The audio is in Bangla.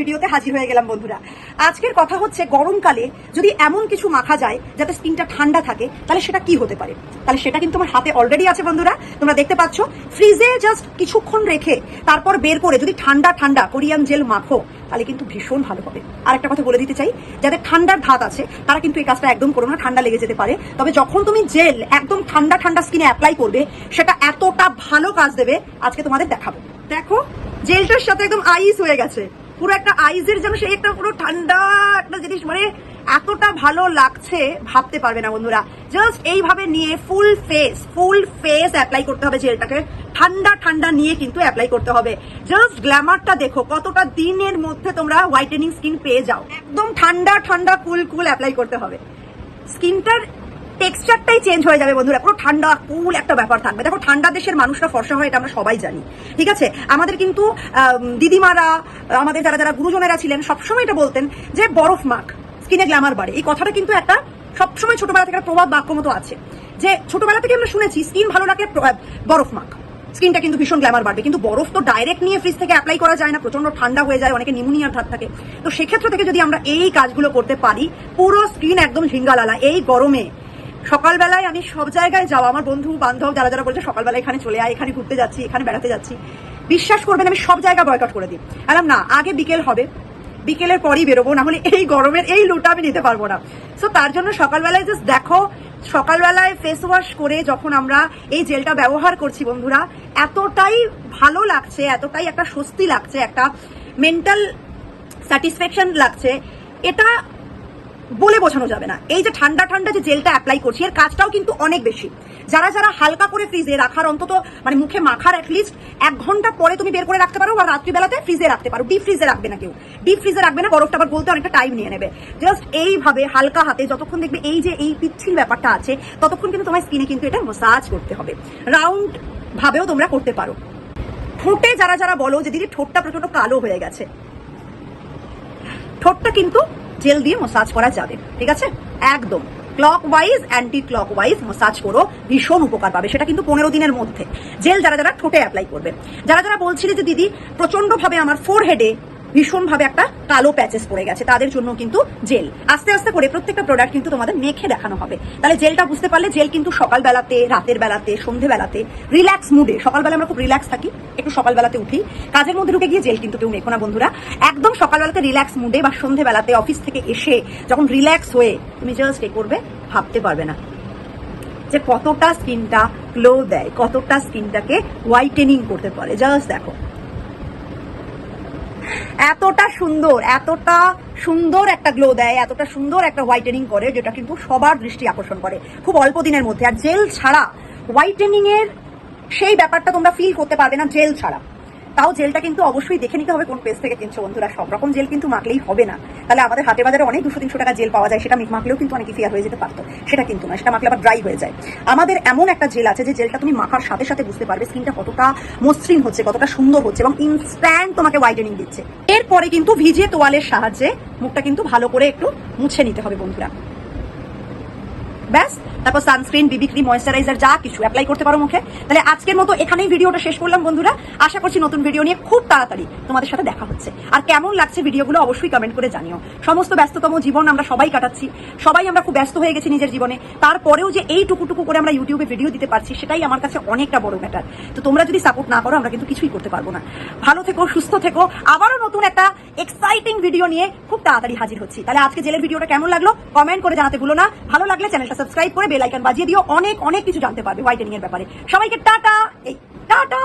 ভিডিওতে হাজির হয়ে গেলাম, বন্ধুরা। আজকের কথা হচ্ছে গরমকালে যদি এমন কিছু মাখা যায় যাতে স্কিনটা ঠান্ডা থাকে, তাহলে সেটা কি হতে পারে? তাহলে সেটা কিন্তু আমার হাতে অলরেডি আছে, বন্ধুরা। তোমরা দেখতে পাচ্ছ ফ্রিজে জাস্ট কিছুক্ষণ রেখে তারপর বের করে যদি ঠান্ডা ঠান্ডা কোরিয়ান জেল মাখো, তাহলে কিন্তু ভীষণ ভালো হবে। আর একটা কথা বলে দিতে চাই, যাদের ঠান্ডার ধাত আছে, তারা কিন্তু এই কাজটা একদম করো না, ঠান্ডা লেগে যেতে পারে। তবে যখন তুমি জেল, একদম ঠান্ডা ঠান্ডা স্কিনে অ্যাপ্লাই করবে, সেটা এতটা ভালো কাজ দেবে, আজকে তোমাদের দেখাবো। দেখো, জেলটার সাথে একদম আইস হয়ে গেছে। পুরো একটা আইজের যেন সেই একটা পুরো ঠান্ডা একটা জিনিস মানে এতটা ভালো লাগছে ভাবতে পারবে না বন্ধুরা। জাস্ট এইভাবে নিয়ে full face full face apply করতে হবে জেলটাকে ঠান্ডা ঠান্ডা নিয়ে কিন্তু অ্যাপ্লাই করতে হবে। জাস্ট গ্ল্যামারটা দেখো, কতটা দিনের মধ্যে তোমরা হোয়াইটেনিং স্কিন পেয়ে যাও। একদম ঠান্ডা ঠান্ডা কুল কুল অ্যাপ্লাই করতে হবে। স্কিনটার টেক্সচারটাই চেঞ্জ হয়ে যাবে বন্ধুরা। পুরো ঠান্ডা কুল একটা ব্যাপার থাকবে। দেখো, ঠান্ডা দেশের মানুষরা ফর্সা হয়, এটা আমরা সবাই জানি। ঠিক আছে? আমাদের কিন্তু দিদিমারা, আমাদের যারা যারা গুরুজনেরা ছিলেন, সবসময় এটা বলতেন যে, বরফ মাখ স্কিনে গ্ল্যামার বাড়ে। এই কথাটা কিন্তু একটা সবসময় ছোটবেলা থেকে প্রবাদ বাক্য মতো আছে। যে, ছোটবেলা থেকে আমরা শুনেছি স্কিন ভালো রাখলে বরফ মাখ। স্কিনটা কিন্তু ভীষণ গ্ল্যামার বাড়বে। কিন্তু বরফ তো ডাইরেক্ট নিয়ে ফ্রিজ থেকে অ্যাপ্লাই করা যায় না প্রচণ্ড ঠান্ডা হয়ে যায়, অনেকে নিমোনিয়ার ধার থাকে। তো সেক্ষেত্র থেকে যদি আমরা এই কাজগুলো করতে পারি, পুরো স্কিন একদম ঝিঙ্গালালা। এই গরমে সকালবেলায় আমি সব জায়গায় যাওয়া, আমার বন্ধু, বান্ধব, যারা যারা বলছে সকালবেলা এখানে চলে আয়, এখানে ঘুরতে যাচ্ছি, এখানে বেড়াতে যাচ্ছি, বিশ্বাস করবেন আমি সব জায়গা বয়কট করে দিই। আলাম না, আগে বিকেল হবে, বিকেলের পরই বেরোবো না হলে এই গরমের, এই লুটা আমি নিতে পারব না। সো তার জন্য সকালবেলায় জাস্ট দেখো, সকালবেলায় ফেস ওয়াশ করে যখন আমরা এই জেলটা ব্যবহার করছি বন্ধুরা, এতটাই ভালো লাগছে, এতটাই একটা স্বস্তি লাগছে, একটা মেন্টাল স্যাটিসফ্যাকশন লাগছে। এটা বলে বোঝানো যাবে না। এই যে ঠান্ডা ঠান্ডা যে জেলটা অ্যাপ্লাই করছি, এর কাজটাও কিন্তু অনেক বেশি। যারা যারা হালকা করে ফ্রিজে রাখার অন্তত মানে মুখে মাখার অ্যাটলিস্ট এক ঘণ্টা পরে তুমি বের করে রাখতে পারো বা রাত্রিবেলাতে ফ্রিজে রাখতে পারো। ডিপ ফ্রিজে রাখবে না কেউ। ডিপ ফ্রিজে রাখবে না, বরফটা আবার বলতে অনেকটা টাইম নিয়ে নেবে। জাস্ট এইভাবে হালকা হাতে যতক্ষণ দেখবে এই যে এই পিচ্ছিল ব্যাপারটা আছে, ততক্ষণ কিন্তু তোমার স্কিনে কিন্তু এটা মাসাজ করতে হবে। রাউন্ড ভাবেও তোমরা করতে পারো। ঠোঁটে যারা যারা বলো যে, দিদি, ঠোঁটটা প্রচণ্ড কালো হয়ে গেছে। ঠোঁটটা কিন্তু জেল দিয়ে মসাজ করা যাবে, ঠিক আছে? একদম। Clockwise anticlockwise massage করো, ভীষণ উপকার পাবে। সেটা কিন্তু পনেরো দিনের মধ্যে। জেল যারা যারা ঠোঁটে অ্যাপ্লাই করবে। যারা যারা বলছিলে যে, দিদি প্রচন্ডভাবে আমার ফোর হেডে ভীষণভাবে একটা কালো প্যাচেস পড়ে গেছে, তাদের জন্য কিন্তু জেল। আস্তে আস্তে করে প্রত্যেকটা প্রোডাক্ট কিন্তু তোমাদের মেখে দেখানো হবে। তাহলে জেলটা বুঝতে পারলে জেল কিন্তু সকালবেলাতে, রাতের বেলাতে, সন্ধেবেলাতে রিল্যাক্স মুডে সকালবেলা আমরা খুব রিল্যাক্স থাকি, একটু সকালবেলাতে উঠি। কাজের মধ্যে ঢুকে গিয়ে জেল কিন্তু কেউ মেখো না, বন্ধুরা। একদম সকালবেলাতে রিল্যাক্স মুডে বা সন্ধেবেলাতে অফিস থেকে এসে যখন রিল্যাক্স হয়ে তুমি জাস্ট এ করবে, ভাবতে পারবে না। যে কতটা স্কিনটা গ্লো দেয়, কতটা স্কিনটাকে হোয়াইটেনিং করতে পারে। জাস্ট দেখো। এতটা সুন্দর এতটা সুন্দর একটা গ্লো দেয়, এতটা সুন্দর একটা হোয়াইটেনিং করে, যেটা কিন্তু সবার দৃষ্টি আকর্ষণ করে খুব অল্প দিনের মধ্যে। আর জেল ছাড়া হোয়াইটেনিং এর সেই ব্যাপারটা তোমরা ফিল করতে পারবে না জেল ছাড়া। তাও জেলটা কিন্তু অবশ্যই দেখে নিতে হবে কোন পেজ থেকে কিনছো বন্ধুরা। সব রকম জেল কিন্তু মাখলেই হবে না। তাহলে আমাদের হাটে বাজারে অনেক দুশো, তিনশো টাকা জেল পাওয়া যায়, সেটা মাখলেও কিন্তু অনেক ফিয়ার হয়ে যেতে পারতো। সেটা কিন্তু না সেটা মাখলে আবার ড্রাই হয়ে যায়। আমাদের এমন একটা জেল আছে যে জেলটা তুমি মাখার সাথে সাথে বুঝতে পারবে স্কিনটা কতটা মসৃণ হচ্ছে, কতটা সুন্দর হচ্ছে এবং ইনস্ট্যান্ট তোমাকে হোয়াইটেনিং দিচ্ছে। এরপরে কিন্তু ভিজে তোয়ালের সাহায্যে মুখটা কিন্তু ভালো করে একটু মুছে নিতে হবে বন্ধুরা। ব্যাস তারপর সানস্ক্রিন বিবি ক্রিম ময়েশ্চারাইজার যা কিছু অ্যাপ্লাই করতে পারো মুখে। তাহলে আজকের মতো এখানেই ভিডিওটা শেষ করলাম, বন্ধুরা। আশা করছি নতুন ভিডিও নিয়ে খুব তাড়াতাড়ি তোমাদের সাথে দেখা হচ্ছে। আর কেমন লাগছে ভিডিওগুলো অবশ্যই কমেন্ট করে জানিও। সমস্ত ব্যস্ততম জীবন আমরা সবাই কাটাচ্ছি। সবাই আমরা খুব ব্যস্ত হয়ে গেছি নিজের জীবনে। তারপরেও যে এই টুকুটুকু করে আমরা ইউটিউবে ভিডিও দিতে পারছি, সেটাই আমার কাছে অনেকটা বড় ম্যাটার তো তোমরা যদি সাপোর্ট না করো, আমরা কিন্তু কিছুই করতে পারব না। ভালো থেকো, সুস্থ থেকো। আবারও নতুন একটা এক্সাইটিং ভিডিও নিয়ে খুব তাড়াতাড়ি হাজির হচ্ছি। তাহলে আজকে জেলের ভিডিওটা কেমন লাগল? কমেন্ট করে জানাতে ভুলো না। ভালো লাগলে চ্যানেলটা সাবস্ক্রাইব করে বেল আইকন বাজিয়ে দিও, অনেক অনেক কিছু জানতে পারবে হোয়াইটেনিং এর ব্যাপারে। সবাইকে টাটা, এই, টাটা!